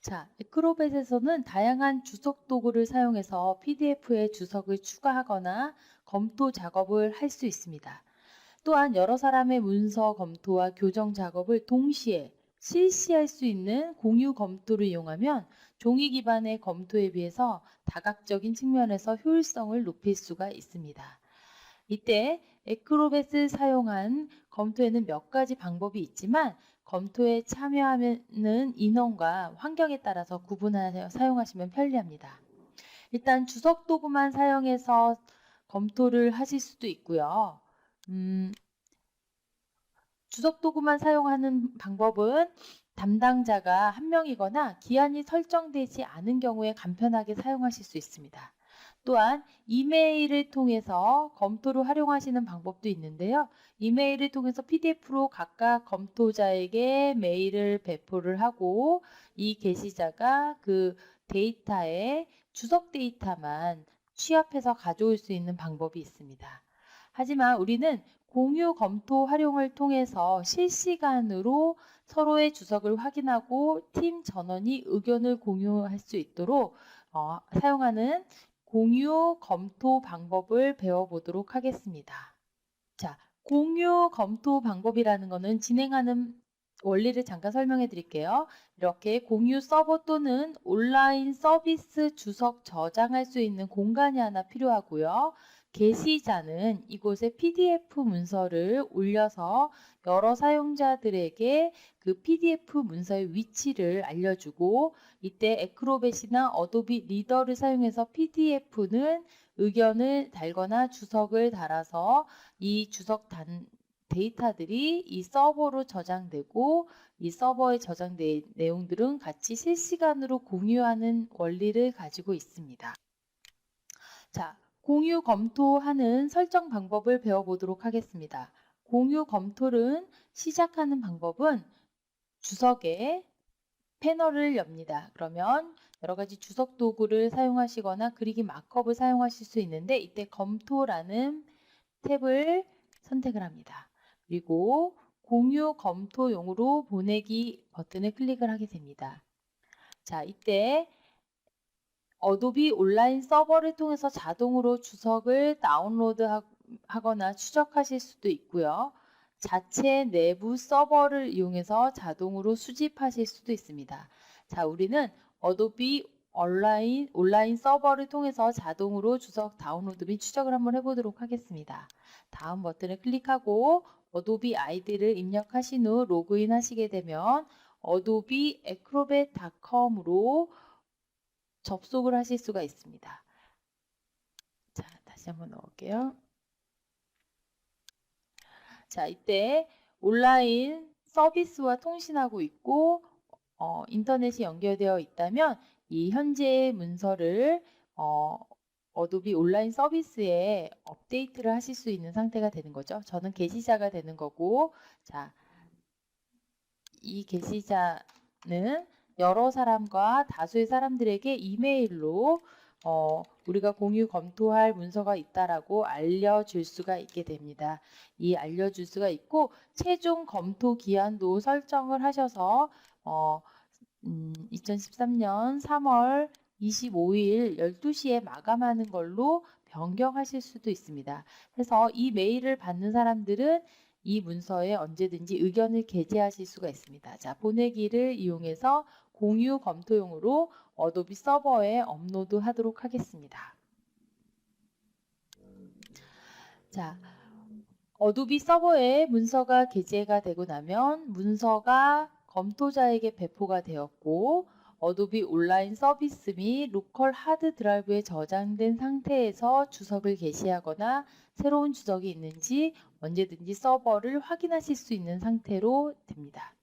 자, 에크로벳에서는 다양한 주석 도구를 사용해서 PDF에 주석을 추가하거나 검토 작업을 할 수 있습니다. 또한 여러 사람의 문서 검토와 교정 작업을 동시에 실시할 수 있는 공유 검토를 이용하면 종이 기반의 검토에 비해서 다각적인 측면에서 효율성을 높일 수가 있습니다. 이때 에크로벳을 사용한 검토에는 몇 가지 방법이 있지만 검토에 참여하는 인원과 환경에 따라서 구분하여 사용하시면 편리합니다. 일단 주석 도구만 사용해서 검토를 하실 수도 있고요. 음, 주석 도구만 사용하는 방법은 담당자가 한 명이거나 기한이 설정되지 않은 경우에 간편하게 사용하실 수 있습니다. 또한 이메일을 통해서 검토를 활용하시는 방법도 있는데요. 이메일을 통해서 PDF로 각각 검토자에게 메일을 배포를 하고 이 게시자가 그 데이터에 주석 데이터만 취합해서 가져올 수 있는 방법이 있습니다. 하지만 우리는 공유 검토 활용을 통해서 실시간으로 서로의 주석을 확인하고 팀 전원이 의견을 공유할 수 있도록 어, 사용하는 공유 검토 방법을 배워보도록 하겠습니다. 자, 공유 검토 방법이라는 것은 진행하는 원리를 잠깐 설명해 드릴게요. 이렇게 공유 서버 또는 온라인 서비스 주석 저장할 수 있는 공간이 하나 필요하고요. 게시자는 이곳에 PDF 문서를 올려서 여러 사용자들에게 그 PDF 문서의 위치를 알려주고 이때 에크로벳이나 어도비 리더를 사용해서 PDF는 의견을 달거나 주석을 달아서 이 주석 단 데이터들이 이 서버로 저장되고 이 서버에 저장된 내용들은 같이 실시간으로 공유하는 원리를 가지고 있습니다. 자, 공유 검토하는 설정 방법을 배워보도록 하겠습니다. 공유 검토는 시작하는 방법은 주석에 패널을 엽니다. 그러면 여러 가지 주석 도구를 사용하시거나 그리기 마크업을 사용하실 수 있는데 이때 검토라는 탭을 선택을 합니다. 그리고 공유 검토용으로 보내기 버튼을 클릭을 하게 됩니다. 자, 이때 어도비 온라인 서버를 통해서 자동으로 주석을 다운로드 하거나 추적하실 수도 있고요. 자체 내부 서버를 이용해서 자동으로 수집하실 수도 있습니다. 자, 우리는 어도비 온라인, 온라인 서버를 통해서 자동으로 주석 다운로드 및 추적을 한번 해보도록 하겠습니다. 다음 버튼을 클릭하고 어도비 아이디를 입력하신 후 로그인 하시게 되면 어도비 acrobat.com으로 접속을 하실 수가 있습니다. 자, 다시 한번 넣을게요. 자, 이때 온라인 서비스와 통신하고 있고 어, 인터넷이 연결되어 있다면 이 현재 문서를 어, 어도비 온라인 서비스에 업데이트를 하실 수 있는 상태가 되는 거죠. 저는 게시자가 되는 거고 자, 이 게시자는 여러 사람과 다수의 사람들에게 이메일로 어, 우리가 공유 검토할 문서가 있다라고 알려줄 수가 있게 됩니다. 이 알려줄 수가 있고 최종 검토 기한도 설정을 하셔서 어, 음, 2013년 3월 25일 12시에 마감하는 걸로 변경하실 수도 있습니다. 그래서 이 메일을 받는 사람들은 이 문서에 언제든지 의견을 게재하실 수가 있습니다. 자, 보내기를 이용해서 공유 검토용으로 어도비 서버에 업로드 하도록 하겠습니다. 자, 어도비 서버에 문서가 게재가 되고 나면 문서가 검토자에게 배포가 되었고 어도비 온라인 서비스 및 로컬 하드 드라이브에 저장된 상태에서 주석을 게시하거나 새로운 주석이 있는지 언제든지 서버를 확인하실 수 있는 상태로 됩니다.